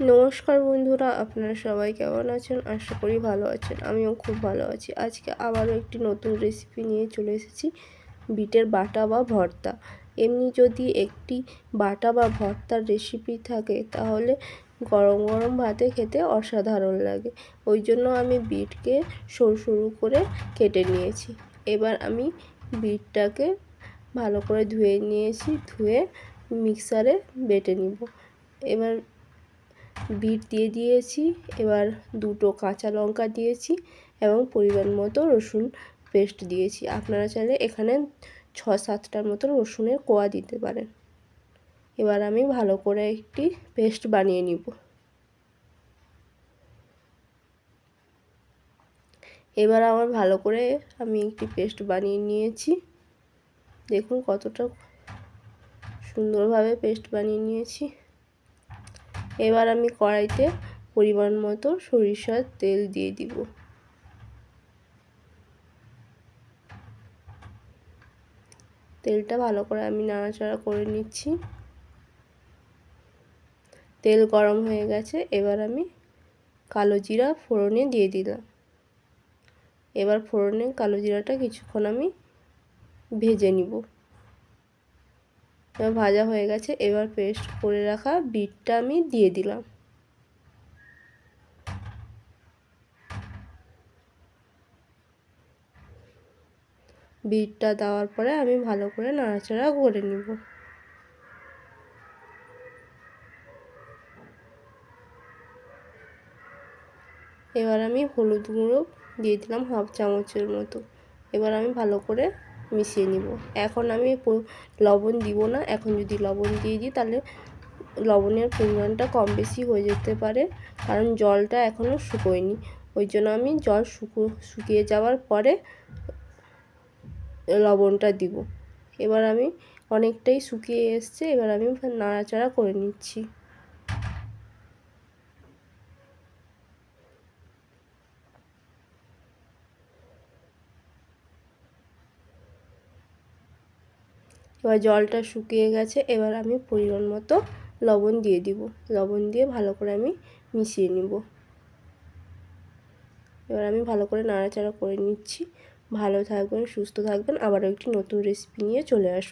নমস্কার বন্ধুরা, আপনারা সবাই কেমন আছেন? আশা করি ভালো আছেন। আমিও খুব ভালো আছি। আজকে আবারও একটি নতুন রেসিপি নিয়ে চলে এসেছি, বিটের বাটা বা ভর্তা। এমনি যদি একটি বাটা বা ভর্তার রেসিপি থাকে, তাহলে গরম গরম ভাতে খেতে অসাধারণ লাগে। ওই জন্য আমি বিটকে সরু সরু করে কেটে নিয়েছি। এবার আমি বিটটাকে ভালো করে ধুয়ে নিয়েছি, ধুয়ে মিক্সারে বেটে নিব। এবার বিট দিয়ে দিয়েছি, এবার দুটো কাঁচা লঙ্কা দিয়েছি এবং পরিমাণ মতো রসুন পেস্ট দিয়েছি। আপনারা চাইলে এখানে ছ সাতটার মতো রসুনের কোয়া দিতে পারেন। এবার আমি ভালো করে একটি পেস্ট বানিয়ে নিব। এবার আমার ভালো করে আমি একটি পেস্ট বানিয়ে নিয়েছি। দেখুন কতটা সুন্দরভাবে পেস্ট বানিয়ে নিয়েছি। এবার আমি কড়াইতে পরিমাণ মতো সরিষার তেল দিয়ে দিব। তেলটা ভালো করে আমি নাড়াচাড়া করে নিচ্ছি। তেল গরম হয়ে গেছে, এবার আমি কালো জিরা ফোড়নে দিয়ে দিলাম। এবার ফোড়নে কালো জিরাটা কিছুক্ষণ আমি ভেজে নিব। ভাজা হয়ে গেছে, এবার পেস্ট করে রাখা বিটটা আমি দিয়ে দিলাম। বিটটা দেওয়ার পরে আমি ভালো করে নাড়াচাড়া করে নিব। এবার আমি হলুদ গুঁড়ো দিয়ে দিলাম হাফ চামচের মতো। এবার আমি ভালো করে মিশিয়ে নিব। এখন আমি লবণ দিব না। এখন যদি লবণ দিয়ে দিই, তাহলে লবণের পরিমাণটা কম বেশি হয়ে যেতে পারে, কারণ জলটা এখনও শুকোয়নি। ওই জন্য আমি জল শুকো, শুকিয়ে যাওয়ার পরে লবণটা দিব। এবার আমি অনেকটাই শুকিয়ে এসছে, এবার আমি নাড়াচাড়া করে নিচ্ছি। এবার জলটা শুকিয়ে গেছে, এবার আমি পরিমাণ মতো লবণ দিয়ে দিব। লবণ দিয়ে ভালো করে আমি মিশিয়ে নিব। এবার আমি ভালো করে নাড়াচাড়া করে নিচ্ছি। ভালো থাকবেন, সুস্থ থাকবেন। আবারও একটি নতুন রেসিপি নিয়ে চলে আসব।